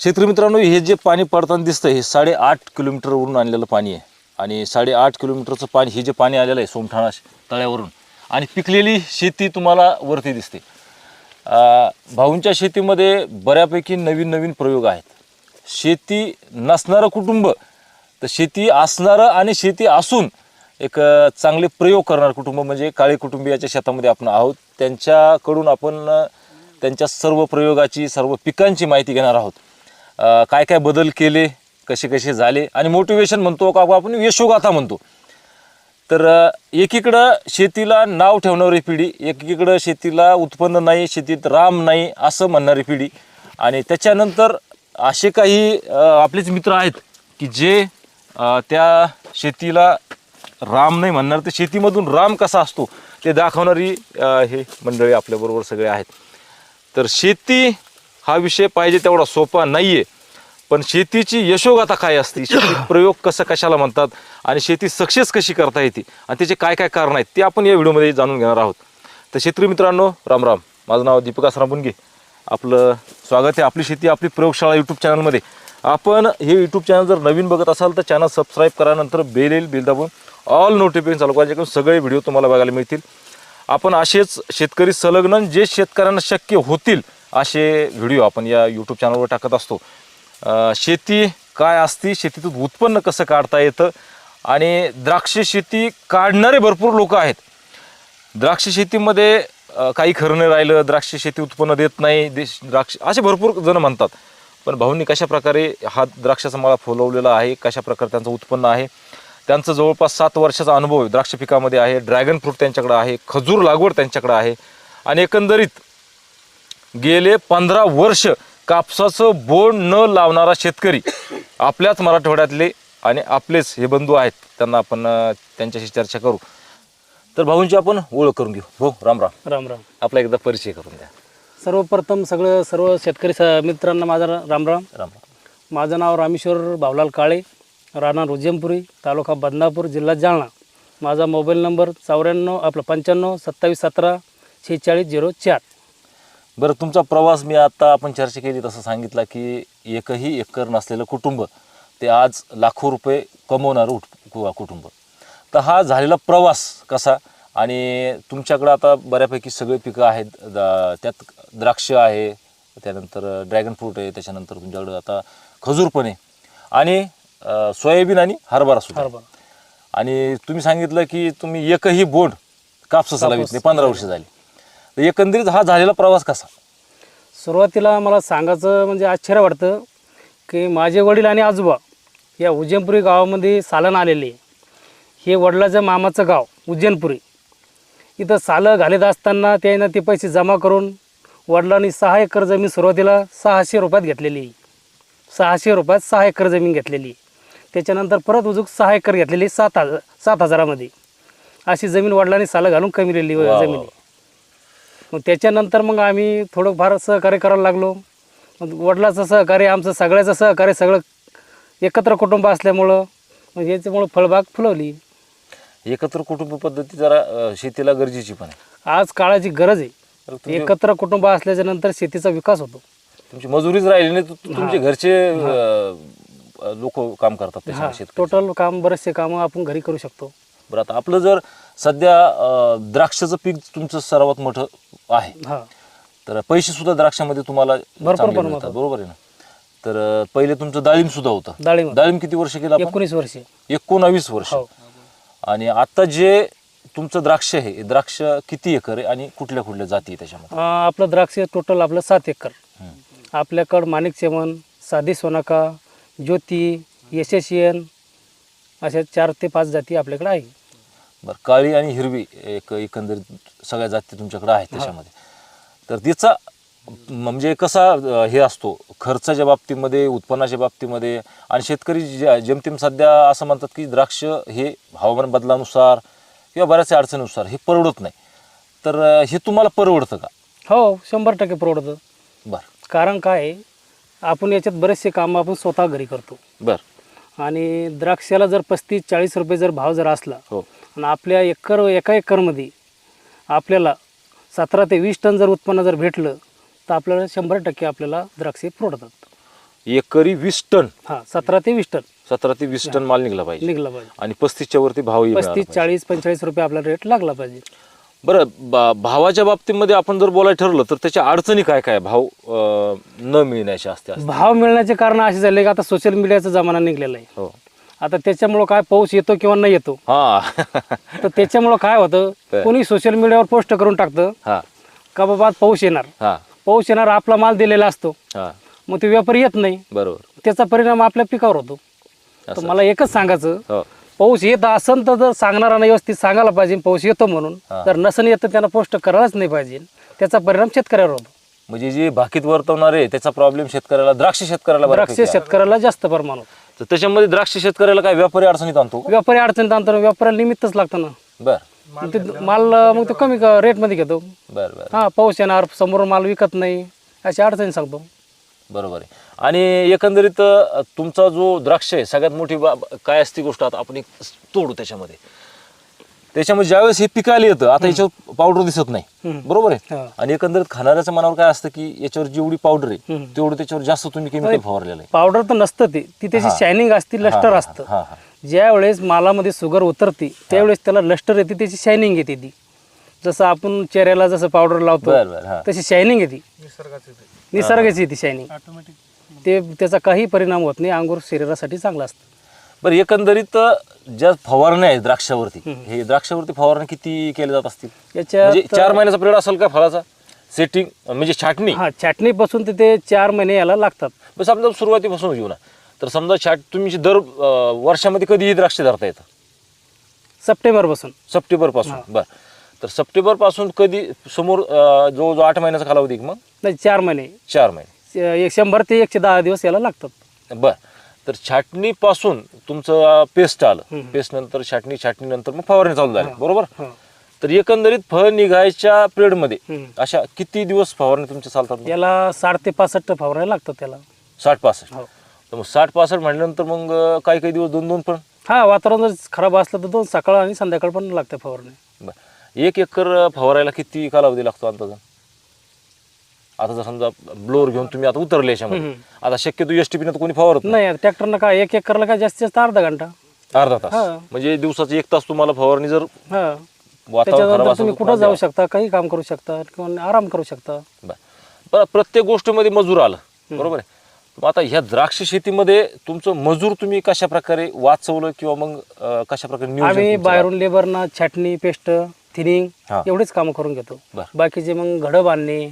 शेतकरी मित्रांनो हे जे पाणी पडताना दिसतं हे साडेआठ किलोमीटरवरून आणलेलं पाणी आहे. आणि साडेआठ किलोमीटरचं पाणी हे जे पाणी आलेलं आहे सोमठाणा तळ्यावरून. आणि पिकलेली शेती तुम्हाला वरती दिसते. भाऊंच्या शेतीमध्ये बऱ्यापैकी नवीन नवीन प्रयोग आहेत. शेती नसणारं कुटुंब तर शेती असणारं आणि शेती असून एक चांगले प्रयोग करणारं कुटुंब म्हणजे काळे कुटुंबियाच्या शेतामध्ये आपण आहोत. त्यांच्याकडून आपण त्यांच्या सर्व प्रयोगाची सर्व पिकांची माहिती घेणार आहोत. अं, काय काय बदल केले कसे कसे झाले आणि मोटिवेशन म्हणतो का आपण? यशोगाथा म्हणतो. तर अ, एकीकडं शेतीला नाव ठेवणारी पिढी एकीकडं शेतीला उत्पन्न नाही शेतीत राम नाही असं म्हणणारी पिढी. आणि त्याच्यानंतर असे काही अ, आपलेच मित्र आहेत की जे अ, त्या शेतीला राम नाही म्हणणार. तर शेतीमधून राम कसा असतो ते दाखवणारी अ, हे मंडळी आपल्याबरोबर सगळे आहेत. तर शेती हा विषय पाहिजे तेवढा सोपा नाही आहे पण शेतीची यशोगाथा काय असते? शेती प्रयोग कसं कशाला म्हणतात? आणि शेती सक्सेस कशी करता येते? आणि त्याचे काय काय कारण आहेत? ते आपण या व्हिडिओमध्ये जाणून घेणार आहोत. तर शेतकरी मित्रांनो राम राम. माझं नाव दीपक बुनगे आपलं स्वागत आहे आपली शेती आपली प्रयोगशाळा यूट्यूब चॅनलमध्ये आपण हे यूट्यूब चॅनल जर नवीन बघत असाल तर चॅनल सबस्क्राईब करा नंतर बेल येईल बेल दाबून ऑल नोटिफिकेशन चालू करा सगळे व्हिडिओ तुम्हाला बघायला मिळतील. आपण असेच शेतकरी संलग्न जे शेतकऱ्यांना शक्य होतील असे व्हिडिओ आपण या यूट्यूब चॅनलवर टाकत असतो. शेती काय असती शेतीतून उत्पन्न कसं काढता येतं आणि द्राक्ष शेती काढणारे भरपूर लोक आहेत. द्राक्ष शेतीमध्ये काही खरं नाही राहिलं द्राक्ष शेती उत्पन्न देत नाही देश द्राक्ष असे भरपूर जण म्हणतात. पण भाऊंनी कशा प्रकारे हा द्राक्षाचा मला फुलवलेला आहे कशा प्रकारे त्यांचं उत्पन्न आहे त्यांचं जवळपास सात वर्षाचा अनुभव द्राक्ष पिकामध्ये आहे ड्रॅगन फ्रूट त्यांच्याकडे आहे खजूर लागवड त्यांच्याकडे आहे आणि एकंदरीत गेले पंधरा वर्ष कापसाचं बोंड न लावणारा शेतकरी आपल्याच मराठवाड्यातले आणि आपलेच हे बंधू आहेत. त्यांना आपण त्यांच्याशी चर्चा करू. तर भाऊंची आपण ओळख करून घेऊ. हो राम राम. राम राम. आपला एकदा परिचय करून द्या. सर्वप्रथम सगळं सर्व शेतकरी स मित्रांना माझा राम राम. राम माझं नाव रामेश्वर भावलाल काळे राणा रुजमपुरी तालुका बदनापूर जिल्हा जालना. माझा मोबाईल नंबर चौऱ्याण्णव आपलं पंच्याण्णव सत्तावीस सतरा शेहेचाळीस झिरो चार. बरं तुमचा प्रवास मी आता आपण चर्चा केली तसं सांगितलं की एकही एकर नसलेलं कुटुंब ते आज लाखो रुपये कमवणारं उठ कुटुंब. तर हा झालेला प्रवास कसा? आणि तुमच्याकडं आता बऱ्यापैकी सगळे पिकं आहेत द- त्यात द्राक्ष आहे त्यानंतर ड्रॅगन फ्रूट आहे त्याच्यानंतर तुमच्याकडं आता खजूर पण आहे. आणि सोयाबीन आणि हरभरा सुद्धा आणि तुम्ही सांगितलं की तुम्ही एकही बोंड कापसाला कापूस. विकले पंधरा वर्ष झाली. तर एकंदरीत हा झालेला प्रवास कसा? सुरुवातीला मला सांगायचं म्हणजे आश्चर्य वाटतं की माझे वडील आणि आजोबा या उज्जैनपुरी गावामध्ये सालन आलेले. हे वडिलाचं मामाचं गाव उज्जैनपुरी. इथं सालं घालीत असताना त्यानं ते पैसे जमा करून वडिलांनी सहा एकर जमीन सुरुवातीला सहाशे रुपयात घेतलेली. सहाशे रुपयात सहा एकर जमीन घेतलेली. त्याच्यानंतर परत उजूक सहा एकर घेतलेली सात हजार सात हजारामध्ये. अशी जमीन वडिलांनी सालं घालून कमी जमीन. मग त्याच्यानंतर मग आम्ही थोडंफार सहकार्य करायला लागलो. वडिलाचं सहकार्य आमचं सगळ्याचं सहकार्य सगळं एकत्र कुटुंब असल्यामुळं मग याच्यामुळं फळबाग फुलवली. एकत्र कुटुंब पद्धती जरा अं, शेतीला गरजेची पण आहे. आज काळाची गरज आहे. एकत्र कुटुंब असल्याच्या नंतर शेतीचा विकास होतो. तुमची मजुरीच राहिली नाही तर तु- तुमचे घरचे लोक काम करतात शेतकरी टोटल काम बरेचसे कामं आपण घरी करू शकतो. बरं आता आपलं जर सध्या द्राक्षाचं पीक तुमचं सर्वात मोठं आहे. हा. तर पैसे सुद्धा द्राक्षामध्ये तुम्हाला चांगले मिळतात. बरोबर आहे ना? तर पहिले तुमचं डाळिंब सुद्धा होतं. डाळिंब. डाळिंब किती वर्ष केलं एकोणीस वर्षे. एकोणावीस वर्ष. हो. आणि आता जे तुमचं द्राक्ष आहे द्राक्ष किती एकर आहे आणि कुठल्या कुठल्या जाती आहे त्याच्यामध्ये? आपलं द्राक्ष टोटल आपलं सात एकर. आपल्याकडं माणिक चमन साधी सोनाका ज्योती यशस्वीयन अशा चार ते पाच जाती आपल्याकडे आहे. बरं काळी आणि हिरवी एक एकंदरीत सगळ्या जाती तुमच्याकडे आहेत त्याच्यामध्ये. तर तिचा म्हणजे कसा हे असतो खर्चाच्या बाबतीमध्ये उत्पन्नाच्या बाबतीमध्ये आणि शेतकरी जेमतेम सध्या असं म्हणतात की द्राक्ष हे हवामान बदलानुसार किंवा बऱ्याचशा अडचणीनुसार हे परवडत नाही. तर हे तुम्हाला परवडतं का? हो शंभर टक्के परवडतं. बरं. कारण काय आहे, आपण याच्यात बरेचसे कामं आपण स्वतः घरी करतो. बरं. आणि द्राक्षाला जर पस्तीस चाळीस रुपये जर भाव जर असला हो. आणि आपल्या एकर एका एकरमध्ये आपल्याला सतरा ते वीस टन जर उत्पन्न जर भेटलं तर आपल्याला शंभर टक्के आपल्याला द्राक्षे परवडतात. एकरी वीस टन? हा सतरा ते वीस टन. सतरा ते वीस टन माल निघला पाहिजे. निघला पाहिजे. आणि पस्तीसच्या वरती मिळाला पस्तीस. चाळीस पंचेचाळीस रुपये आपल्याला रेट लागला पाहिजे. बरं बा- भावाच्या बाबतीमध्ये आपण जर बोलायला ठरलं तर त्याच्या अडचणी काय काय? भाव अं, न मिळण्याच्या असत्या भाव मिळण्याचे कारण असे झाले की आता सोशल मीडियाचा जमाना निघलेला आहे. हो. आता त्याच्यामुळं काय पाऊस येतो किंवा नाही येतो? हा. तर त्याच्यामुळं काय होतं? बर. कोणी सोशल मीडियावर पोस्ट करून टाकतं हा. का बाबा आज पाऊस येणार? हा. पाऊस येणार आपला माल दिलेला असतो. हा. मग ते व्यापारी येत नाही. बरोबर. त्याचा परिणाम आपल्या पिकावर होतो. तर असं. मला एकच सांगायचं हो. पाऊस येत असन तर जर सांगणारा नाही व्यवस्थित सांगायला पाहिजे पाऊस येतो म्हणून. हा. जर नसन येत तर त्यांना पोस्ट करायलाच नाही पाहिजे. त्याचा परिणाम शेतकऱ्यावर होतो. म्हणजे जे बाकीत वर्तवणारे त्याचा प्रॉब्लेम शेतकऱ्याला द्राक्ष शेतकऱ्याला द्राक्ष आहे. शेतकऱ्याला जास्त प्रमाण होतं तर त्याच्यामध्ये द्राक्ष शेतकऱ्याला काय व्यापारी अडचणीत आणतो? व्यापारी अडचणीत आणतो व्यापाऱ्याला निमित्तच लागतं ना. बर. मग ते माल मग तो कमी रेटमध्ये घेतो. बर बर. हा पाऊस येणार समोर माल विकत नाही अशी अडचणी सांगतो. बरोबर आहे. आणि एकंदरीत अ, तुमचा जो द्राक्ष आहे सगळ्यात मोठी बाब काय असती गोष्ट आता आपण एक तोडू त्याच्यामध्ये. त्याच्यामध्ये ज्यावेळेस हे पिकायला येतं आता याच्यावर पावडर दिसत नाही. बरोबर आहे? हा. आणि एकंदरीत खाणाऱ्याच्या मनावर काय असतं की याच्यावर जेवढी पावडर आहे. तेवढं त्याच्यावर जास्त तुम्ही केमिकल फवारलेलं आहे. पावडर तर नसतं ते. ती त्याची शायनिंग असते लस्टर असतं. ज्या वेळेस मालामध्ये शुगर उतरते त्यावेळेस त्याला लस्टर येते त्याची शायनिंग येते ती. जसं आपण चेहऱ्याला जसं पावडर लावतो तशी शायनिंग येते. निसर्गाची येते. शायनिंग ते त्याचा काही परिणाम होत नाही अंगूर शरीरासाठी चांगला असतं. बरं एकंदरीत ज्या फवारण्या आहेत द्राक्षावरती हे द्राक्षावरती फवारण्या किती केल्या जात असतील? म्हणजे याच्यात चार महिन्याचा पिरियड असेल का फळाचा? सेटिंग म्हणजे छाटणी? हा छाटणीपासून तर ते चार महिने याला लागतात. समजा सुरुवातीपासून घेऊ ना तर समजा छाट तुम्ही दर अं, वर्षामध्ये कधीही द्राक्ष धरता येतं? सप्टेंबरपासून. सप्टेंबरपासून बर. तर सप्टेंबरपासून कधी समोर अं, जो जो आठ महिन्याचा कालावधी आहे का मग? नाही चार महिने. चार महिने. एक शंभर ते एकशे दहा दिवस याला लागतात. बर. तर छाटणीपासून तुमचं पेस्ट आलं. पेस्ट नंतर छाटणी छाटणी नंतर मग फवारणी चालू झाली. बरोबर. तर एकंदरीत फळ निघायच्या पिरियडमध्ये. अशा किती दिवस फवारणी तुमच्या चालतात? याला साठ ते पासष्ट फवारायला लागतात त्याला. साठ पासष्ट. हो. तर मग साठ पासष्ट म्हटल्यानंतर मग काही काही दिवस दोन दोन पण? हा वातावरण जर खराब असलं तर दोन सकाळ आणि संध्याकाळ पण लागते फवारणी. बर. एक एकर फवारायला किती कालावधी लागतो अंदाजा? आता जर समजा ब्लोअर घेऊन तुम्ही आता उतरले याच्यामध्ये. आता शक्यतो एस टी कोणी फवारत नाही. ट्रॅक्टरनं काय एक एकरला काय जास्तीत जास्त अर्धा घंटा. अर्धा तास. म्हणजे दिवसाचा एक तास तुम्हाला फवारणी जर तुम्ही कुठं जाऊ शकता काही काम करू शकता किंवा आराम करू शकता. बर. प्रत्येक गोष्टीमध्ये मजूर आलं. बरोबर आहे. आता ह्या द्राक्ष शेतीमध्ये तुमचं मजूर तुम्ही कशा प्रकारे वाचवलं किंवा मग कशा प्रकारे नियोजन आम्ही बाहेरून लेबरना छाटणी पेस्ट थिनिंग. एवढेच कामं करून घेतो. बाकीचे मग घडं बांधणे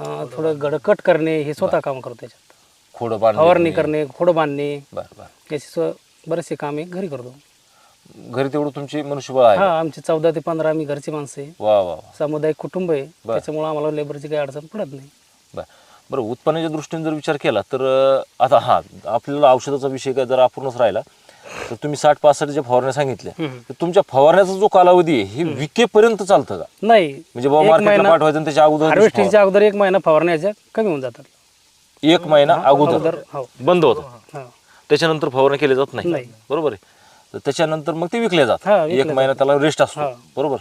अं, थोडं घडं कट करणे हे स्वतः काम करतो त्याच्यात. खोडं बांधणे फवारणी करणे खोडं बांधणे. बर बर. याचे स्व- बरेचसे कामे घरी करतो. घरी तेवढं तुमची मनुष्यबळ आहे. हा आमचे चौदा ते पंधरा आम्ही घरची माणसं आहे. वा वा वा. सामुदायिक कुटुंब आहे. त्याच्यामुळे आम्हाला लेबरची काही अडचण पडत नाही. बर. बरं उत्पन्नाच्या दृष्टीने जर विचार केला तर अं, आता हा आपल्याला औषधाचा विषय काय जर अपूर्णच राहिला तर तुम्ही साठ पासष्ट ज्या फवारण्या सांगितल्या. तर तुमच्या फवारण्याचा जो कालावधी आहे हे विकेपर्यंत चालतं का? नाही. म्हणजे बाबा एक मार्केटला महिना पाठवायचं आणि त्याच्या अगोदर हार्वेस्टिंगच्या अगोदर एक महिना फवारण्याच्या कमी होऊन जातात. एक महिना अगोदर. अगोदर. हो. बंद होतं हा त्याच्यानंतर फवारणी केली जात नाही. नाही. बरोबर आहे. तर त्याच्यानंतर मग ते विकले हा, जातात विकले एक महिना त्याला रेस्ट असतो. हा. बरोबर.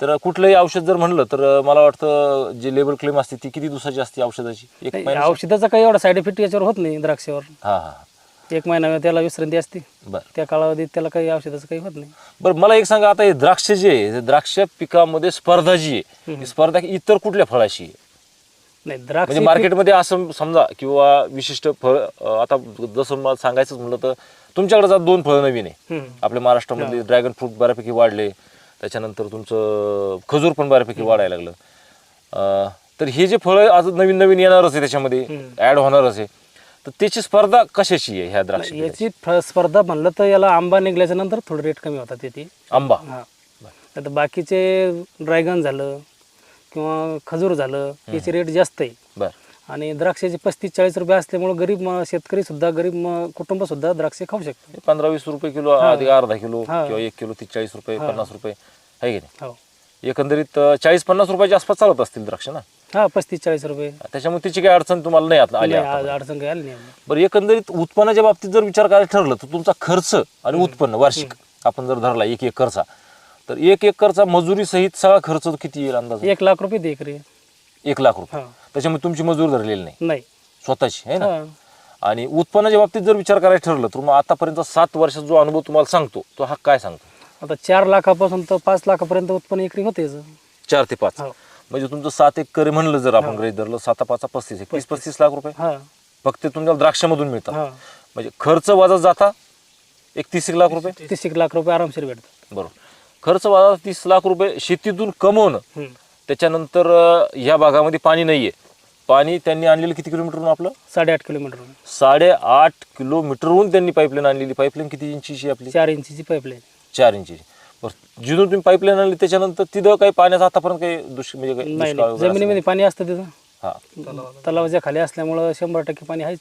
तर कुठलंही औषध जर म्हणलं तर मला वाटतं जे लेबर क्लेम असते ती किती दिवसाची असते औषधाची? एक नाही, महिना औषधाचा काही एवढा साईड इफेक्ट याच्यावर होत नाही द्राक्षावर. हा हा. एक महिना त्याला विश्रांती असते. बरं. त्या कालावधीत त्याला काही औषधाचं काही होत नाही. बरं मला एक सांगा आता हे द्राक्ष जे आहे हे द्राक्ष पिकामध्ये स्पर्धा जी आहे ही स्पर्धा इतर कुठल्या फळाशी आहे? नाही द्राक्ष म्हणजे मार्केटमध्ये असं समजा किंवा विशिष्ट फळ अं, आता जसं मला सांगायचं म्हणलं तर तुमच्याकडे जात दोन फळं नवीन आहे हम्म. आपल्या महाराष्ट्रामध्ये ड्रॅगन फ्रूट बऱ्यापैकी वाढले त्याच्यानंतर तुमचं खजूर पण बऱ्यापैकी वाढायला लागलं. अं, तर हे जे फळं आज नवीन नवीन येणारच आहे त्याच्यामध्ये ऍड होणारच आहे. तर त्याची स्पर्धा कशाची आहे ह्या द्राक्ष? याची फ- स्पर्धा म्हणलं तर याला आंबा निघल्याच्या नंतर थोडं रेट कमी होतात त्याची आंबा? हा. आता बाकीचे ड्रॅगन झालं किंवा खजूर झालं याची रेट जास्त आहे. बर. आणि द्राक्षाचे पस्तीस चाळीस रुपये असल्यामुळे गरीब म- शेतकरी सुद्धा गरीब कुटुंब सुद्धा द्राक्षे खाऊ शकतात. पंधरा वीस रुपये किलो आधी अर्धा किलो हा. किंवा एक किलो तीस चाळीस रुपये पन्नास रुपये आहे की हो. नाही एकंदरीत अं, चाळीस पन्नास रुपयाच्या आसपास चालत असतील द्राक्ष ना? हा पस्तीस चाळीस रुपये. त्याच्यामुळे तिची काही अडचण तुम्हाला नाही आता आली नाही, आता. आज अडचण काही आली नाही. आम्हाला. बरं एकंदरीत उत्पन्नाच्या बाबतीत जर विचार करायला ठरलं तर तुमचा खर्च आणि उत्पन्न वार्षिक आपण जर धरला एक एकरचा तर एक एकरचा मजुरी सहित सगळा खर्च किती येईल अंदाज? एक लाख रुपये दे एकरी. एक लाख रुपये. हा. त्याच्यामुळे तुमची मजूर धरलेली नाही. नाही. स्वतःची आहे ना? हा. आणि उत्पन्नाच्या बाबतीत जर विचार करायचं ठरलं तर मग आतापर्यंत सात वर्षाचा जो अनुभव तुम्हाला सांगतो तो हा काय सांगतो? आता चार लाखापासून तर पाच लाखापर्यंत उत्पन्न एकरी होतेच. चार ते पाच. हो. म्हणजे तुमचं सात एकर म्हणलं जर आपण गृहीत धरलं साता पाचा पस्तीस एक तीस पस्तीस लाख रुपये. हा. फक्त तुम्हाला द्राक्षामधून मिळतात. म्हणजे खर्च वजा जाता एक तीस एक लाख रुपये. तीस एक लाख रुपये आरामशीर भेटतात. बरोबर. खर्च वजा तीस लाख रुपये शेतीतून कमवणं. त्याच्यानंतर ह्या भागामध्ये पाणी नाहीये. पाणी त्यांनी आणलेलं किती किलोमीटरहून आपलं? साडेआठ किलोमीटर साडेआठ किलोमीटरहून त्यांनी पाईपलाईन आणलेली. पाईपलाईन किती इंचीची आपली? चार इंचीची पाईपलाईन चार इंचीची बरं जिथून तुम्ही पाईपलाईन आणली त्याच्यानंतर तिथं काही पाण्याचा आतापर्यंत काही म्हणजे काही नाही दुष्काळ नाही. वगैरे असं जमिनीमध्ये पाणी असतं तिथं. नाही? हा. तलावाच्या खाली असल्यामुळं शंभर टक्के पाणी आहेच.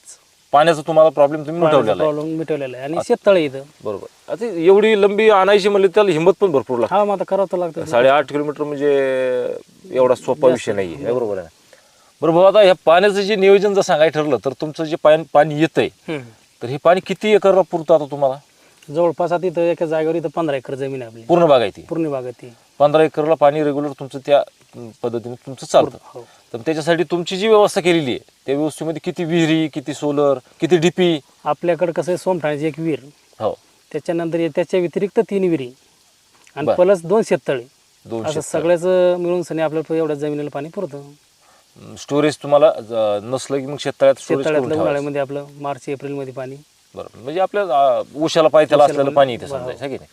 पाण्याचा तुम्हाला प्रॉब्लेम तुम्ही मिटवलेला आहे. प्रॉब्लेम मिटवलेला आहे. आणि शेततळे इथं. बरोबर. आता एवढी लंबी आणायची म्हणली त्याला हिंमत पण भरपूर लागते. हा मग आता करावं तर लागतं. साडेआठ किलोमीटर म्हणजे एवढा सोपा विषय नाही आहे. बरोबर आहे. ना बरं भाऊ आता ह्या पाण्याचं जे नियोजन जर सांगायचं ठरलं तर तुमचं जे पाणी पाणी येतंय. तर हे पाणी किती एकरला पुरतं आता तुम्हाला? जवळपास आता इथं एका जागेवर इथं पंधरा एकर जमीन आहे आपली. पूर्ण बागायती पूर्ण बागात ती. पंधरा एकरला पाणी रेग्युलर तुमचं त्या पद्धतीने तुमचं चालतं. हो. तर त्याच्यासाठी तुमची जी व्यवस्था केलेली आहे त्या व्यवस्थेमध्ये किती विहिरी किती सोलर किती डीपी आपल्याकडे कसं आहे सोमठाण्याची एक विहीर. हो. त्याच्यानंतर त्याच्या व्यतिरिक्त तीन विहिरी. आणि बरं. प्लस दोन शेततळे. दोन असं. सगळ्याच मिळून सनी आपल्याला एवढ्या जमिनीला पाणी पुरतं. स्टोरेज तुम्हाला ज- नसलं की मग शेततळ्यात स्टोरेज करून शेततळ्यातलं ठेवायचं. उन्हाळ्यामध्ये आपलं मार्च एप्रिलमध्ये पाणी. बरोबर म्हणजे आपल्या ऊसाला पाहिजे त्याला असलेलं पाणी- इथे. समजायचं की नाही?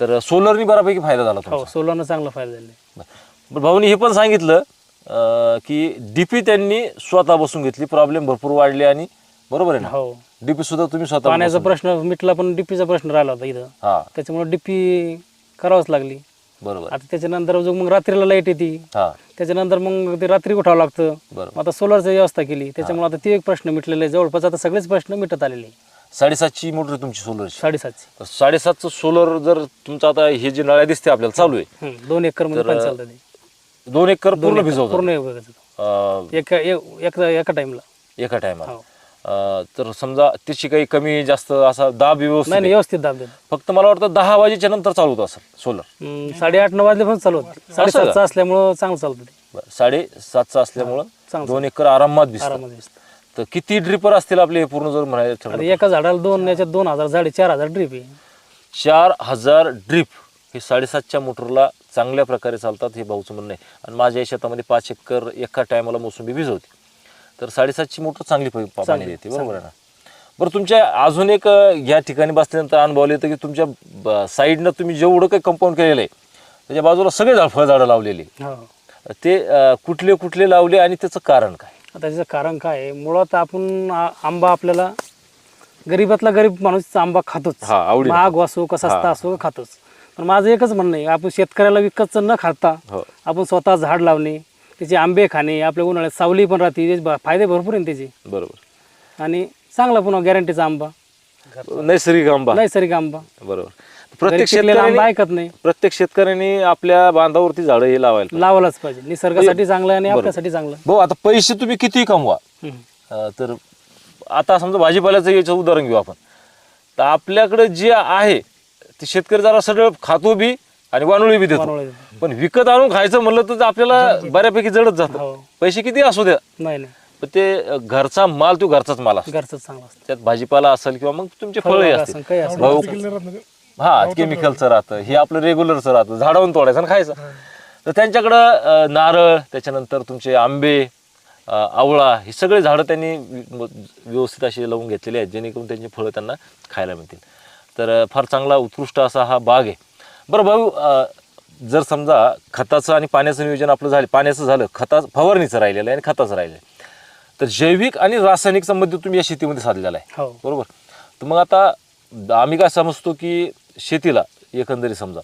तर सोलरनी बऱ्यापैकी फायदा झाला हो तुमचा. सोलारनं चांगला फायदा झाला. बरं. भाऊनी हे पण सांगितलं अं, की डीपी त्यांनी स्वतः बसून घेतली. प्रॉब्लेम भरपूर वाढले आणि बरोबर आहे ना? हो. डीपी सुद्धा तुम्ही स्वतः पाण्याचा बसून- प्रश्न मिटला पण डीपीचा प्रश्न राहिला होता इथं. हा. त्याच्यामुळे डीपी करावंच लागली. बरोबर. आता त्याच्यानंतर अजून मग रात्रीला लाइट येते हा. त्याच्यानंतर मग ते रात्री उठावं लागतं. बरोबर. आता सोलरची व्यवस्था केली. त्याच्यामुळे आता ते एक प्रश्न मिटलेला आहे. जवळपास आता सगळेच प्रश्न मिटत आलेले. आहे. साडेसातची मोटर तुमची सोलरची साडेसातशे साडेसातचं. सोलर जर तुमचं आता हे जे नळ्या दिसते आपल्याला चालू आहे. हम्म, दोन एकरमध्ये पाणी चालतं ते. दोन एकर दोन पूर्ण एकर, भिजवतात. पूर्ण एका ए- एका एका टाइमला एका टायमाला हो. तर समजा त्याची काही कमी जास्त असा दाब व्यवस्थित नाही नाही आहे. व्यवस्थित दाब देतो. फक्त मला वाटतं दहा वाजेच्या नंतर चालू होतं असेल सोलर हम्म, साडेआठ नऊ वाजले पण चालू होते. साडेसातचं असल्यामुळं चांगलं चालतं ते. साडे सातचं असल्यामुळं चांगलं. दोन एकर आरामात दिसतं. तर किती ड्रिपर असतील आपले हे पूर्ण जर म्हणायचं ठरलं एका झाडाला दोन याच्यात दोन हजार झाडे चार हजार ड्रीप आहे. चार हजार ड्रिप हे साडेसातच्या मोटरला चांगल्या प्रकारे चालतात हे भाऊचं म्हणणं आहे. आणि माझ्या या शेतामध्ये पाच एकर एका टायमाला मोसंबी भिजवते. तर साडेसातची मोटर चांगली पा- पाणी देते बरोबर आहे ना? बरं तुमच्या अजून एक अं, या ठिकाणी बसल्यानंतर अनुभवलं येतं की तुमच्या ब- साईडनं तुम्ही जेवढं काही कंपाऊंड केलेलं आहे त्याच्या बाजूला सगळे झाड फळझाडं लावलेली हो. ते अं, कुठले कुठले लावले आणि त्याचं कारण काय? आता त्याचं कारण काय आहे? मुळात आपण आ- आंबा आपल्याला गरीबातला गरीब माणूस आंबा खातोच. हा, आवडीने. महाग असो का सस्ता असो खातोच. पण माझं एकच म्हणणं आहे आपण शेतकऱ्याला विकतचं न खाता हो. आपण स्वतः झाड लावणे त्याचे आंबे खाणे आपल्या उन्हाळ्यात सावली पण राहते त्याचे फायदे भरपूर आहे ना त्याचे. बरोबर. आणि चांगला पुन्हा गॅरंटीचा आंबा. नैसर्गिक आंबा. नैसर्गिक आंबा. बरोबर. प्रत्येक शेतकऱ्याने ऐकत नाही. प्रत्येक शेतकऱ्याने आपल्या बांधावरती झाडं हे लावायला पाहिजे. लावायलाच पाहिजे. निसर्गासाठी चांगलं आहे आणि आपल्यासाठी चांगलं. भाऊ आता पैसे तुम्ही किती कमवा. हम्म. अं, तर आता समजा भाजीपाल्याचं याचं उदाहरण घेऊ आपण. तर आपल्याकडे जे आहे ते शेतकरी जरा सगळं खातो बी आणि वानोळी बी देतो. पण विकत आणून खायचं म्हणलं तर आपल्याला बऱ्यापैकी जडत जातं. हो. पैसे किती असू द्या. नाही नाही. पण ते अं, घरचा माल तो घरचाच माल असतो. घरचं चांगलं असतं. त्यात भाजीपाला असेल किंवा मग तुमचे फळबाग असतील. असेल, काही असेल. भाऊ हा केमिकलचं राहतं. हे आपलं रेग्युलरचं राहतं. झाडावून तोडायचं आणि खायचं. तर त्यांच्याकडं अं, नारळ त्याच्यानंतर तुमचे आंबे अं, आवळा हे सगळे झाडं त्यांनी व्यवस्थित असे लावून घेतलेले आहेत जेणेकरून त्यांची फळं त्यांना खायला मिळतील. तर अं, फार चांगला उत्कृष्ट असा हा बाग आहे. बरं भाऊ अं, जर समजा खताचं आणि पाण्याचं नियोजन आपलं झालं पाण्याचं झालं खता फवारणीचं राहिलेलं आहे आणि खताचं राहिलं आहे. तर जैविक आणि रासायनिक संबंधित तुम्ही या शेतीमध्ये साधलेला आहे. हो. बरोबर? तर मग आता आम्ही काय समजतो की शेतीला एकंदरीत समजा.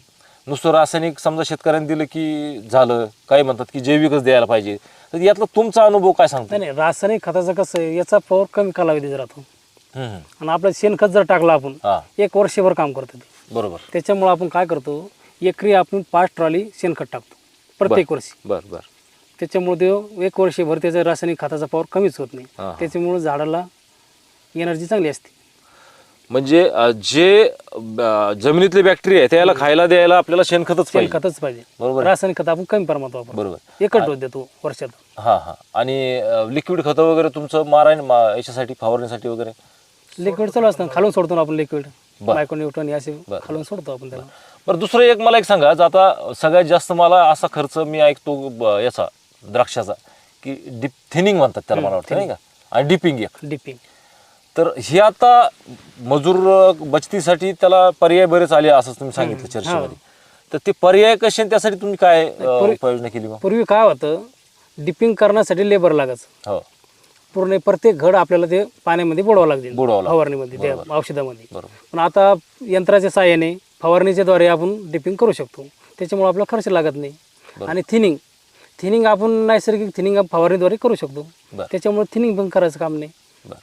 नुसतं रासायनिक समजा शेतकऱ्यांनी दिलं की झालं काही म्हणतात की जैविकच द्यायला पाहिजे. तर यातला तुमचा अनुभव काय सांगतो? नाही रासायनिक खताचं कसं आहे याचा पवर कमी कालावधीचा राहतो. आणि आपलं शेणखत जर टाकलं आपण हा. एक वर्षभर काम करतो ते. बरोबर. त्याच्यामुळं आपण काय करतो एकरी आपण पाच ट्रॉली शेणखत टाकतो प्रत्येक वर्षी. बर बर. त्याच्यामुळे ते एक वर्षभर त्याचा रासायनिक खताचा पॉवर कमीच होत नाही. हा. त्याच्यामुळे झाडाला एनर्जी चांगली असते. म्हणजे अं, जे अं, जमिनीतले बॅक्टेरिया आहे त्याला खायला द्यायला आपल्याला शेणखतच पाहिजे. शेणखतच पाहिजे. बरोबर. रासायनिक खत आपण कमी प्रमाणात वापरतो. बरोबर. एकच डोस देतो वर्षात हा हा. आणि लिक्विड खतं वगैरे तुमचं मारायन मा- याच्यासाठी फवारणीसाठी वगैरे? लिक्विड चालू असतं. खालून सोडतो ना आपण लिक्विड बरं. मायक्रोन्यूट्रॉन असे बरं. खालून सोडतो आपण त्याला. बरं. दुसरं एक मला एक सांगा. आता सगळ्यात जास्त मला असा खर्च मी ऐकतो ब- याचा द्राक्षाचा की डिप थिनिंग म्हणतात त्याला मला वाटतं नाही का? आणि डिपिंग एक. डिपिंग तर हे आता मजूर बचतीसाठी त्याला पर्याय बरेच आले असं तुम्ही सांगितलं चर्चेमध्ये. तर ते पर्याय कसे आणि त्यासाठी तुम्ही काय अं, उपाययोजना केली मग पूर्वी काय होतं डिपिंग करण्यासाठी लेबर लागायचं. हो. पूर्ण प्रत्येक घड आपल्याला ते पाण्यामध्ये बुडवावं लागते बुडवावं लागतं. फवारणीमध्ये त्या औषधामध्ये. बरोबर. पण आता यंत्राच्या साहाय्याने फवारणीच्या द्वारे आपण डिपिंग करू शकतो. त्याच्यामुळे आपला खर्च लागत नाही. आणि थिनिंग थिनिंग आपण नैसर्गिक थिनिंग फवारणीद्वारे करू शकतो. बरं. त्याच्यामुळे थिनिंग पण करायचं काम नाही.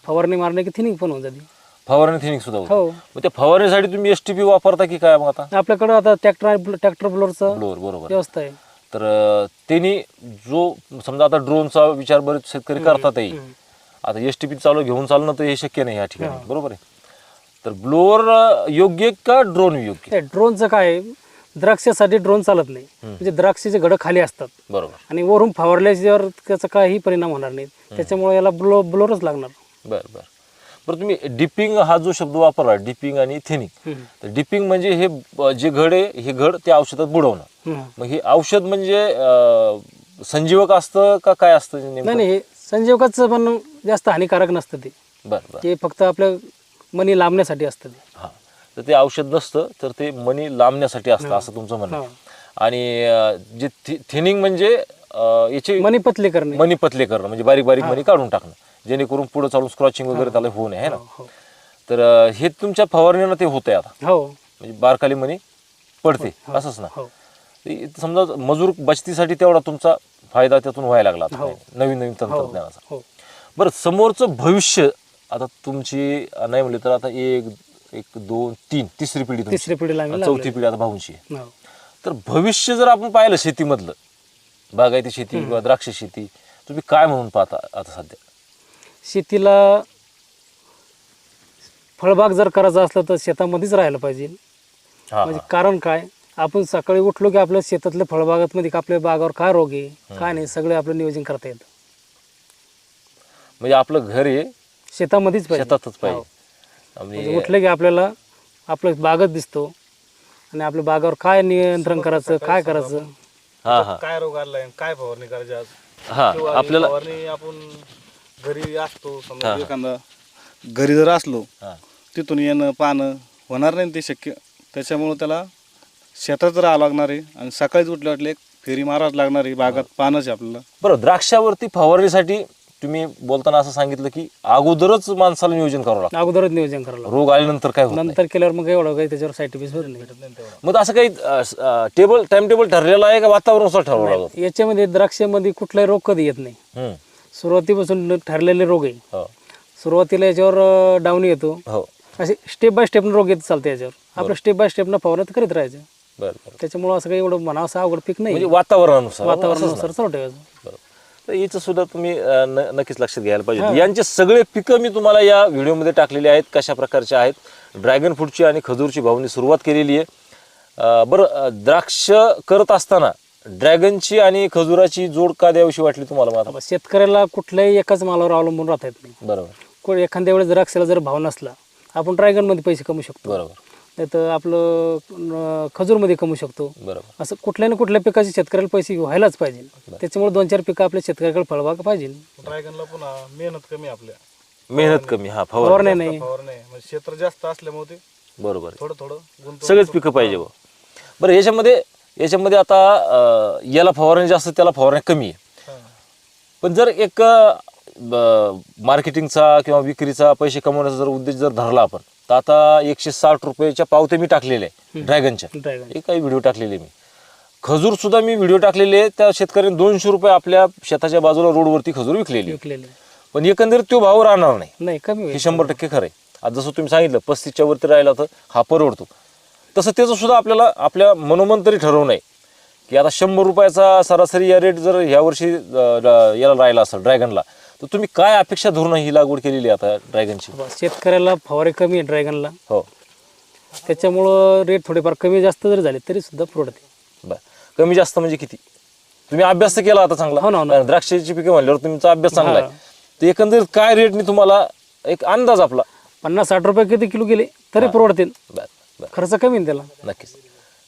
फवारणी मारणे की थिनिंग पण होऊन जाते. फवारणी थिनिंग सुद्धा होतं. हो. मग त्या फवारणीसाठी तुम्ही एस टी पी वापरता की काय मग आता? आपल्याकडं आता ट्रॅक्टर ट्रॅक्टर ब्लोअरचं बरोबर बरोबर. व्यवस्था आहे. तर अं, त्यांनी जो समजा आता ड्रोनचा विचार बरेच शेतकरी करतातही आता एस टी पी चालू घेऊन चालणं तर हे शक्य नाही या ठिकाणी बरोबर आहे? तर ब्लोअर योग्य का ड्रोन योग्य? ड्रोनचं काय आहे, द्राक्षासाठी ड्रोन चालत नाही. म्हणजे द्राक्षाचे घडं खाली असतात. बरोबर. आणि वरून फवारल्याच्यावर त्याचा काही परिणाम होणार नाही. त्याच्यामुळे याला ब्लो ब्लोअरच लागणार. बरं बरं. बरं तुम्ही डिपिंग हा जो शब्द वापरला डिपिंग आणि थिनिंग. तर डिपिंग म्हणजे हे ब- जे घड आहे हे घड त्या औषधात बुडवणं. हम्म. मग हे औषध म्हणजे अं, संजीवक असतं का काय असतं नेमकं? नाही नाही हे संजीवकाचं पण जास्त हानिकारक नसतं ते. बरं बरं. ते फक्त आपल्या मनी लांबण्यासाठी असतं ते. हां. तर ते औषध नसतं तर ते मनी लांबण्यासाठी असतं असं तुमचं म्हणणं आहे. आणि अं, जे थिनिंग म्हणजे अं, याचे मनी पतले करणे. मनी पतले करणं म्हणजे बारीक बारीक मनी काढून टाकणं. जेणेकरून पुढे चालून स्क्रॉचिंग वगैरे त्याला होऊ नये है ना? हो तर अं, हे तुमच्या फवारणीनं ते होतंय आता. हो. म्हणजे बारकाली मनी पडते असंच ना? हो. ते समजा मजूर बचतीसाठी तेवढा तुमचा फायदा त्यातून व्हायला लागला आता हो. नवीन नवीन तंत्रज्ञानाचा. हो. बरं समोरचं भविष्य आता तुमची अं, नाही म्हणले तर आता एक एक दोन तीन तिसरी पिढी तुमची. तिसरी पिढीला आम्ही चौथी पिढी आता भाऊंची. आहे. हो. तर भविष्य जर आपण पाहिलं शेतीमधलं बागायती शेती किंवा द्राक्ष शेती तुम्ही काय म्हणून पाहता आता सध्या? शेतीला फळबाग जर करायचा असलं तर शेतामध्येच राहायला पाहिजे. हा म्हणजे कारण काय? आपण सकाळी उठलो की आपल्या शेतातल्या फळबागातमध्ये का आपल्या बागावर काय रोग आहे? काय नाही सगळे आपलं नियोजन करता येतं. म्हणजे आपलं घर हे शेतामध्येच पाहिजे. शेतातच पाहिजे. हो. म्हणजे उठलं की आपल्याला आपलं बागच दिसतो आणि आपल्या बागावर काय नियंत्रण करायचं काय करायचं? काय रोग आलाय काय फवारणी करायची आज? हा आपल्याला आपण घरी असतो समजा एखादा घरी जर असलो हा. तिथून येणं पाहणं होणार नाही ते शक्य. त्याच्यामुळं त्याला शेतात राहावं लागणार आहे आणि सकाळीच उठल्या वाटले एक फेरी मारावं लागणार आहे बागात पाहणंच आहे आपल्याला. बरं द्राक्षावरती फवारणीसाठी तुम्ही बोलताना असं सांगितलं की अगोदरच माणसाला नियोजन करावं लागतं. अगोदरच नियोजन करावं लागतं. रोग आल्यानंतर काय होत. नंतर केल्यावर मग एवढं काही त्याच्यावर साईड इफेक्ट होत नाही मग असं काही टेबल टाइम टेबल ठरलेलं आहे का? वातावरणानुसार ठरवलं याच्यामध्ये द्राक्षामध्ये कुठलाही रोग कधी येत नाही. सुरुवातीपासून ठरलेले रोग आहे. हो. सुरुवातीला याच्यावर डाऊन येतो. हो. असे स्टेप बाय स्टेपनं रोग येत चालते याच्यावर. आपलं स्टेप बाय स्टेपनं फवारणी करीत राहायचं. बरं त्याच्यामुळं असं काही एवढं म्हणावं असं अवघड पीक नाही. म्हणजे वातावरणानुसार वातावरणानुसार चालू ठेवायचं. तर याचं सुद्धा तुम्ही न- नक्कीच लक्षात घ्यायला पाहिजे. यांचे सगळे पिकं मी तुम्हाला या व्हिडिओमध्ये टाकलेली आहेत कशा प्रकारचे आहेत. ड्रॅगन फ्रूटची आणि खजूरची भावनी सुरुवात केलेली आहे. अं, बरं अं, द्राक्ष करत असताना ड्रॅगनची आणि खजुराची जोड का द्यावीशी वाटली तुम्हाला आता? आता शेतकऱ्याला कुठल्याही एकाच मालावर अवलंबून राहता येत नाही. बरोबर. कोण एखाद्या वेळेस द्राक्षाला जर भाव नसला आपण ड्रॅगनमध्ये पैसे कमवू शकतो. बरोबर. नाही तर आपलं अं, खजूरमध्ये कमवू शकतो. बरोबर. असं कुठल्या ना कुठल्या पिकाचे शेतकऱ्याला पैसे व्हायलाच पाहिजे. त्याच्यामुळे दोन चार पिकं आपल्या शेतकऱ्याकडे फळबाग पाहिजे. ड्रॅगनला पुन्हा मेहनत कमी आपल्या. मेहनत कमी हा फवार फवारण्या नाही. फवारणी म्हणजे क्षेत्र जास्त असल्यामुळे ते बरोबर. थोडं थोडं सगळेच पिकं पाहिजे बुवा. बरं याच्यामध्ये याच्यामध्ये आता अं, याला फवारणी जास्त त्याला फवारणी कमी आहे. पण जर एक मार्केटिंगचा किंवा विक्रीचा पैसे कमवण्याचा जर उद्देश जर धरला आपण तर आता एकशे साठ रुपयाच्या पावते मी टाकलेल्या आहे ड्रॅगनच्या. ड्रॅगन. हे काही व्हिडिओ टाकलेले मी. खजूर सुद्धा मी व्हिडिओ टाकलेले आहे त्या शेतकऱ्याने दोनशे रुपये आपल्या शेताच्या बाजूला रोडवरती खजूर विकलेली पण एकंदरीत तो भाव राहणार नाही. नाही कमी हे होईल शंभर टक्के खरं आहे. आज जसं तुम्ही सांगितलं पस्तीसच्या वरती राहिला तर हा परवडतो. तसं त्याचं सुद्धा आपल्याला आपल्या मनोमन तरी ठरवणं आहे की आता शंभर रुपयाचा सरासरी या रेट जर ह्या वर्षी अं, याला राहिला असेल ड्रॅगनला तर तुम्ही काय अपेक्षा धरून ही लागवड केलेली आता ड्रॅगनची शेतकऱ्याला फवारे कमी आहे ड्रॅगनला हो. त्याच्यामुळं रेट थोडेफार कमी जास्त जरी झाले तरी सुद्धा परवडते बर. कमी जास्त म्हणजे किती? तुम्ही अभ्यास तर केला आता चांगला. हो ना, हो द्राक्षाची पिके म्हणल्यावर तुमचा अभ्यास चांगला आहे. तर एकंदरीत काय रेटने तुम्हाला एक अंदाज आपला? पन्नास साठ रुपये किती किलो गेले तरी परवडते बर बर. खर्च कमी त्याला? नक्कीच.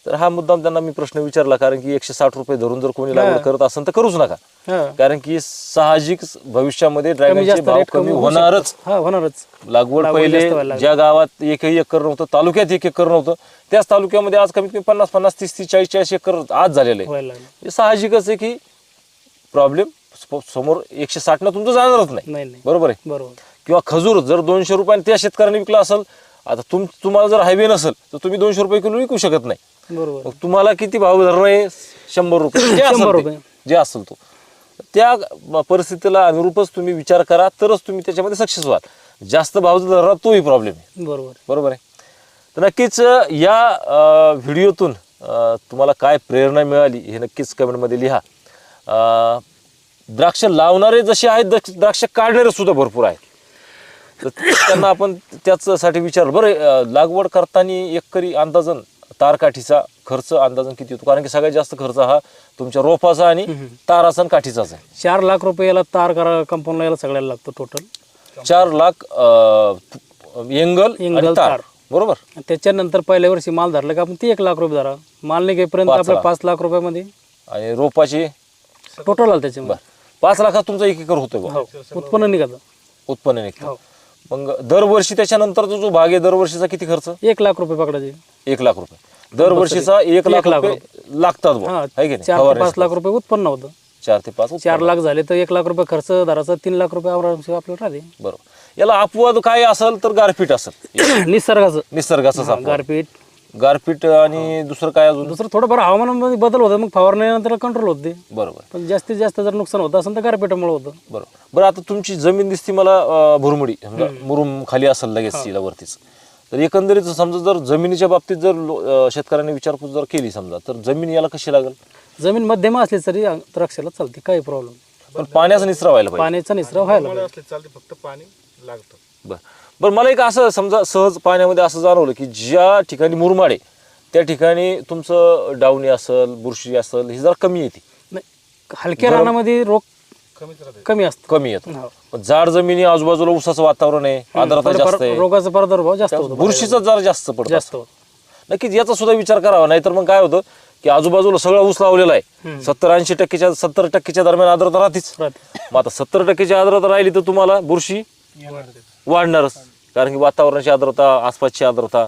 तर हा मुद्दाम त्यांना मी प्रश्न विचारला कारण की एकशे साठ रुपये धरून जर कोणी लागवड करत असेल तर करूच नका. कारण की साहजिक भविष्यामध्ये ड्रॅगनचे भाव कमी होणारच. हा होणारच. लागवड पहिले. ज्या गावात एकही एकर नव्हतं तालुक्यात एक एकर नव्हतं त्याच तालुक्यामध्ये आज कमीत कमी पन्नास पन्नास तीस तीस चाळीस चाळीस एकर आज झालेलं आहे. हे साहजिकच आहे की प्रॉब्लेम समोर एकशे साठ न तुमचं जाणारच नाही. बरोबर आहे? बरोबर. किंवा खजूर जर दोनशे रुपयाने त्या शेतकऱ्याने विकला असेल आता तुम तुम्हाला जर हायवे नसेल तर तुम्ही दोनशे रुपये किलो विकू शकत नाही. बरोबर. तुम्हाला किती भाव धरणं आहे? शंभर रुपये. जे असेल ते, रुपये. जे असेल तो. त्या परिस्थितीला अनुरूपच तुम्ही विचार करा तरच तुम्ही त्याच्यामध्ये सक्सेस व्हाल. जास्त भाव जर धरला तोही प्रॉब्लेम आहे. बरोबर. बरोबर आहे? तर नक्कीच या व्हिडिओतून तुम्हाला काय प्रेरणा मिळाली हे नक्कीच कमेंटमध्ये लिहा. द्राक्ष लावणारे जसे आहेत द्राक्ष काढणारे सुद्धा भरपूर आहेत. तर त्यांना आपण त्याचसाठी विचारलं बरं लागवड करताना एकरी अंदाजन तारकाठीचा खर्च अंदाजन किती होतो? कारण की सगळ्यात जास्त खर्च हा तुमच्या रोपाचा आणि ताराचा आणि काठीचाच आहे. चार लाख रुपये याला तार करा कंपाऊंडला याला सगळ्याला लागतो टोटल चार लाख अ, एंगल आणि एंगल, तार. तार. बरोबर? त्याच्यानंतर पहिल्या वर्षी माल धरला का? आपण ते एक लाख रुपये धरा. माल नाही घेईपर्यंत पाच आपल्या लाख. पाच लाख रुपयामध्ये. आणि रोपाची? टोटल आलं त्याच्यामध्ये. पाच लाखात तुमचा एक एकर होतोय बा हो. उत्पन्न निघालं. उत्पन्न निघतं. हो. मग दरवर्षी त्याच्यानंतरचा जो भाग आहे दरवर्षीचा किती खर्च? एक लाख रुपये पकडायचे. एक लाख रुपये. दरवर्षीचा एक लाख लाख रुपये लागतात बुवा. हा है की नाही? चार ते फवारणी पाच लाख रुपये उत्पन्न होतं. चार ते पाच चार लाख झाले तर एक लाख रुपये खर्च धराचा तीन लाख रुपये आपल्याला राहते. बरोबर. याला अपवाद काय असेल तर गारपीट असेल. निसर्गाचं. निसर्गाचाच अपवाद. गारपीट. गारपीट आणि दुसरं काय अजून? दुसरं थोडंफार हवामानामध्ये बदल होतं मग फवारण्यानंतर कंट्रोल होते. बरोबर. पण जास्तीत जास्त जर नुकसान होतं असेल तर गारपीटामुळे होतं. बरोबर. बरं आता तुमची जमीन दिसती मला भुरमुडी समजा मुरुम खाली असेल लगेच तिला वरतीच. तर एकंदरीत समजा जर जमिनीच्या बाबतीत जर शेतकऱ्यांनी विचारपूस जर केली समजा तर जमीन याला कशी लागेल? जमीन मध्यम असली तरी द्राक्षाला चालते काही प्रॉब्लेम पण पाण्याचा निचरा व्हायला पाहिजे. पाण्याचा निसरा व्हायला पाहिजे. असले चालते फक्त पाणी लागतं. बरं. बरं मला एक असं समजा सहज पाण्यामध्ये असं जाणवलं की ज्या ठिकाणी मुरमाड आहे त्या ठिकाणी तुमचं डावणी असेल बुरशी असेल ही जरा कमी येते. नाही हलक्या रानामध्ये रोग कमीच राहते. कमी असतो. कमी येतो. हो. पण जाड जमिनी आजूबाजूला उसाचं वातावरण आहे आर्द्रता जास्त थोडंफार आहे. रोगाचा प्रादुर्भाव जास्त होतो. बुरशीचा जरा जास्त पडतो. जास्त होतो. नक्कीच याचा सुद्धा विचार करावा नाहीतर मग काय होतं की आजूबाजूला सगळं ऊस लावलेला आहे. सत्तर ऐंशी टक्केच्या सत्तर टक्केच्या दरम्यान आर्द्रता राहतेच. राहते. मग आता सत्तर टक्केची आर्द्रता राहिली तर तुम्हाला बुरशी वाढणारच. कारण की वातावरणाची आर्द्रता आसपासची आर्द्रता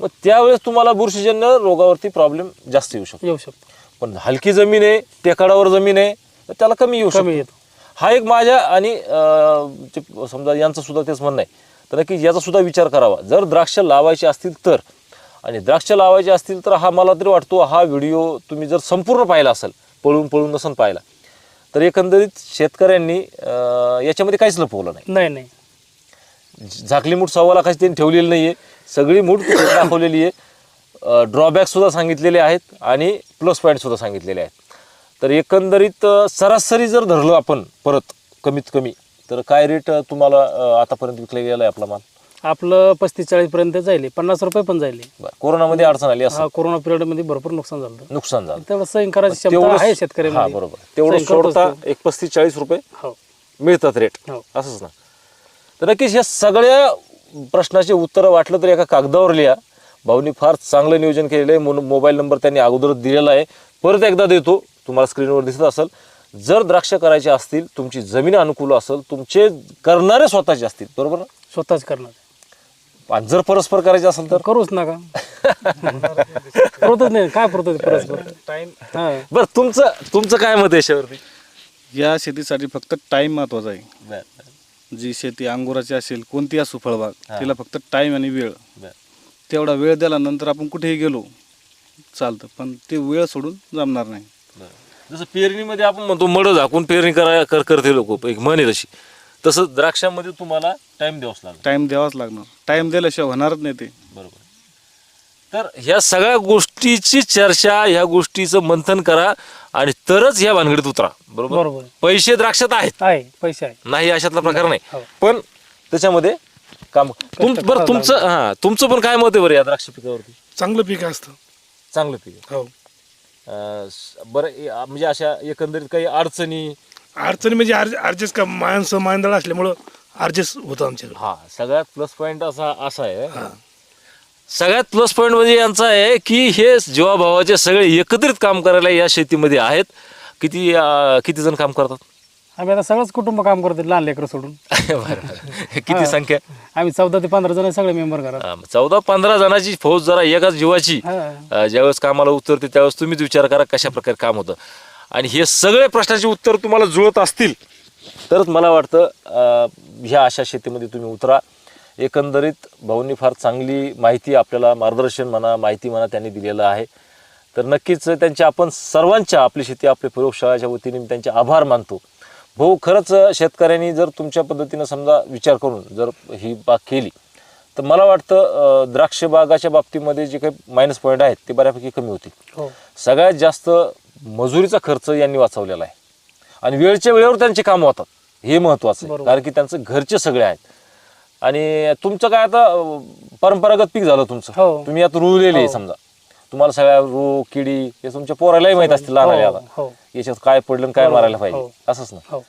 मग त्यावेळेस तुम्हाला बुरशीजन्य रोगावरती प्रॉब्लेम जास्त येऊ शकतो. येऊ शकतो. पण हलकी जमीन आहे टेकाडावर जमीन आहे तर त्याला कमी येऊ शकतो. कमी येतो. हा एक माझ्या आणि अं, जे समजा यांचं सुद्धा तेच म्हणणं आहे. तर नक्की याचा सुद्धा विचार करावा. जर द्राक्ष लावायचे असतील तर आणि द्राक्ष लावायचे असतील तर हा मला तरी वाटतो हा व्हिडिओ तुम्ही जर संपूर्ण पाहिला असेल पळून पळून नसन पाहिला तर एकंदरीत शेतकऱ्यांनी अं, याच्यामध्ये काहीच लपवलं नाही. नाही नाही. झाकली मूठ सव्वा लाखाची त्यांनी ठेवलेली नाही आहे सगळी मूठ दाखवलेली आहे. ड्रॉबॅक सुद्धा सांगितलेले आहेत आणि प्लस पॉईंट सुद्धा सांगितलेले आहेत. तर एकंदरीत सरासरी जर धरलं आपण परत कमीत कमी तर काय रेट तुम्हाला आतापर्यंत विकला गेला आहे आपला माल? आपलं पस्तीस चाळीस पर्यंत जाईल पन्नास रुपये पण जाईल कोरोनामध्ये अडचण आली असं कोरोना पिरियडमध्ये भरपूर नुकसान झालं नुकसान झालं. तेवढं सही करायची क्षमता तेवढं- आहे शेतकरी बरोबर. तेवढं सोडता एक पस्तीस चाळीस रुपये हो. मिळतात रेट हो. असंच ना? तर नक्कीच या सगळ्या प्रश्नाचे उत्तर वाटलं तर एका कागदावर लिहा. भाऊनी फार चांगलं नियोजन केलेलं आहे. मोन- मोबाईल नंबर त्यांनी अगोदर दिलेला आहे. परत एकदा देतो. तुम्हाला स्क्रीनवर दिसत असेल. जर द्राक्ष करायचे असतील तुमची जमीन अनुकूल असेल तुमचे करणारे स्वतःचे असतील. बरोबर ना? स्वतःच करणार. आणि जर परस्पर करायचे असेल तर? करूच नका. पुरतच नाही. काय पुरत परस्पर? टाइम हा. बरं तुमचं तुमचं काय मत आहे याच्यावरती? या शेतीसाठी फक्त टाइम महत्त्वाचा आहे. जी शेती अंगुराची असेल कोणती असो फळबाग तिला फक्त टाइम आणि वेळ. तेवढा वेळ दिला नंतर आपण कुठेही गेलो चालतं. पण ते वेळ सोडून जमणार नाही. जसं पेरणीमध्ये आपण म्हणतो मड झाकून पेरणी करा कर करते लोक. एक म्हण तशी. तसं द्राक्षामध्ये तुम्हाला टाइम द्यावाच लागेल टाइम द्यावाच लागणार. टाइम दिल्याशिवाय होणारच नाही ते. बरोबर. तर ह्या सगळ्या गोष्टीची चर्चा ह्या गोष्टीचं मंथन करा. आणि तरच ह्या भानगडीत उतरा. बरोबर? बरोबर. पैसे द्राक्षात आहेत. आहे पैसे आहे नाही अशातला प्रकार नाही. हो. पण त्याच्यामध्ये काम तुम बरं तुमचं हा तुमचं पण काय मत आहे बरं या द्राक्ष पिकावरती? चांगलं पीक असतं. चांगलं पीक आहे. हो. अं, स- बरं ए- म्हणजे अशा एकंदरीत काही अडचणी? अडचणी म्हणजे अर्जेस का माणसं मांदळ असल्यामुळं अर्जेस होतं आमच्याकडे. हा सगळ्यात प्लस पॉईंट असा असा आहे. सगळ्यात प्लस पॉईंट म्हणजे यांचा आहे की हे जीवाभावाचे सगळे एकत्रित काम करायला या शेतीमध्ये आहेत. किती अं, किती जण काम करतात? आम्ही आता सगळंच कुटुंब काम करतो लहान लेकरं सोडून. बरं. किती संख्या? आम्ही चौदा ते पंधरा जण सगळे मेंबर घरात. अं, चौदा पंधरा जणांची फौज जरा एकाच जीवाची. हा. अं, ज्यावेळेस कामाला उतरते त्यावेळेस तुम्हीच विचार करा कशा प्रकारे काम होतं. आणि हे सगळे प्रश्नाचे उत्तर तुम्हाला जुळत असतील तरच मला वाटतं अं, ह्या अशा शेतीमध्ये तुम्ही उतरा. एकंदरीत भाऊंनी फार चांगली माहिती आपल्याला मार्गदर्शन म्हणा माहिती म्हणा त्यांनी दिलेलं आहे. तर नक्कीच त्यांच्या आपण सर्वांच्या आपली शेती आपली प्रयोगशाळाच्या वतीने मी त्यांचे आभार मानतो. भाऊ खरंच शेतकऱ्यांनी जर तुमच्या पद्धतीनं समजा विचार करून जर ही बाग केली तर मला वाटतं द्राक्ष बागाच्या बाबतीमध्ये जे काही मायनस पॉईंट आहेत ते बऱ्यापैकी कमी होतील. हो. सगळ्यात जास्त मजुरीचा खर्च यांनी वाचवलेला आहे. आणि वेळच्या वेळेवर त्यांचे काम होतात. हे महत्वाचं आहे. कारण की त्यांचं घरचे सगळे आहेत. आणि तुमचं काय आता अं, परंपरागत पीक झालं तुमचं? हो. तुम्ही आता रुळलेले आहे हो. समजा. तुम्हाला सगळ्या रोग किडी हे तुमच्या पोरालाही माहीत असतील लहान हो, आता. हो. याच्यात काय पडलं आणि काय. मारायला पाहिजे? हो. असंच ना. हो.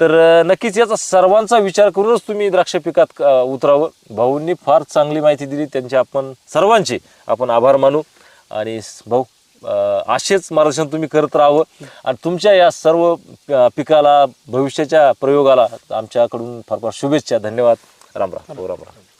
तर अं, नक्कीच याचा सर्वांचा विचार करूनच तुम्ही द्राक्ष पिकात अं, उतरावं. भाऊंनी फार चांगली माहिती दिली. त्यांचे आपण सर्वांचे आपण आभार मानू. आणि स- भाऊ अं, असेच मार्गदर्शन तुम्ही करत राहावं. आणि तुमच्या या सर्व अं, पिकाला भविष्याच्या प्रयोगाला आमच्याकडून फार फार शुभेच्छा. धन्यवाद. राम राम हो, राम राम